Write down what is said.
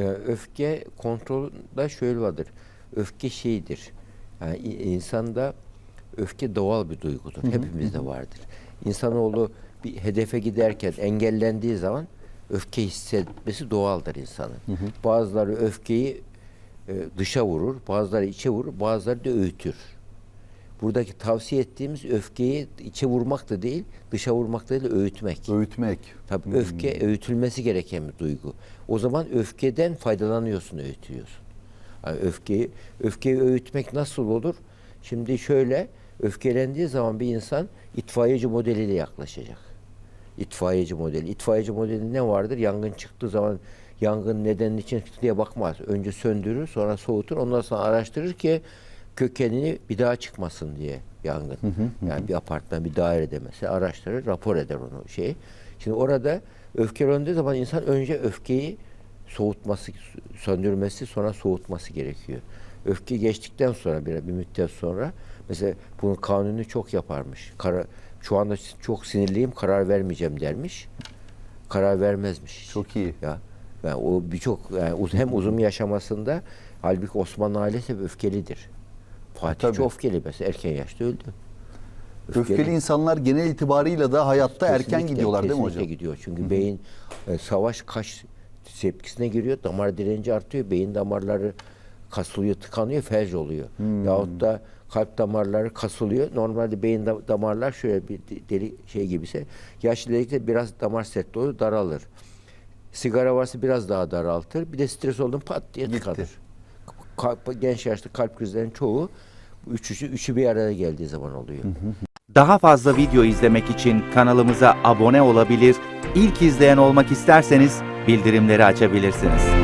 e, öfke kontrolda şöyle vardır. Öfke şeydir. Yani insanda öfke doğal bir duygudur. Hepimizde vardır. İnsanoğlu bir hedefe giderken engellendiği zaman öfke hissetmesi doğaldır insanın. Bazıları öfkeyi e, dışa vurur, bazıları içe vurur, bazıları da öğütür. Buradaki tavsiye ettiğimiz öfkeyi içe vurmak da değil, dışa vurmak da değil, öğütmek. Öğütmek. Tabii öfke öğütülmesi gereken bir duygu. O zaman öfkeden faydalanıyorsun, öğütüyorsun. Yani öfkeyi öfkeyi öğütmek nasıl olur? Şimdi şöyle öfkelendiği zaman bir insan itfaiyeci modeliyle yaklaşacak. İtfaiyeci modeli. İtfaiyeci modeli ne vardır? Yangın çıktığı zaman yangın nedenin için diye bakmaz. Önce söndürür, sonra soğutur, ondan sonra araştırır ki kökenini bir daha çıkmasın diye yangın. Yani bir apartman, bir dairede mesela araştırır, rapor eder onu şey. Şimdi orada öfkelendiği zaman insan önce öfkeyi soğutması, söndürmesi, sonra soğutması gerekiyor. Öfke geçtikten sonra bir, bir müddet sonra mesela bunun kanunu çok yaparmış. Kara, şu anda çok sinirliyim, karar vermeyeceğim dermiş. Karar vermezmiş. Çok iyi. Ya yani o birçok yani hem uzun yaşamasında halbuki Osmanlı ailesi öfkelidir. Fatih Tabii. öfkeli mesela erken yaşta öldü. Öfkeli insanlar genel itibarıyla da hayatta erken Kesinlikle, gidiyorlar değil mi hocam? gidiyor. Çünkü beyin e, savaş kaç tepkisine giriyor. Damar direnci artıyor. Beyin damarları kasılıyor, tıkanıyor, felç oluyor. Hmm. Yahut da kalp damarları kasılıyor. Normalde beyin da- damarlar şöyle bir de- deli şey gibiyse yaşlı ilerledikçe biraz damar sert olur, daralır. Sigara varsa biraz daha daraltır. Bir de stres oldun pat diye Gitti. Kalp, genç yaşta kalp krizlerinin çoğu üçüsü, üçü bir araya geldiği zaman oluyor. Daha fazla video izlemek için kanalımıza abone olabilir, ilk izleyen olmak isterseniz bildirimleri açabilirsiniz.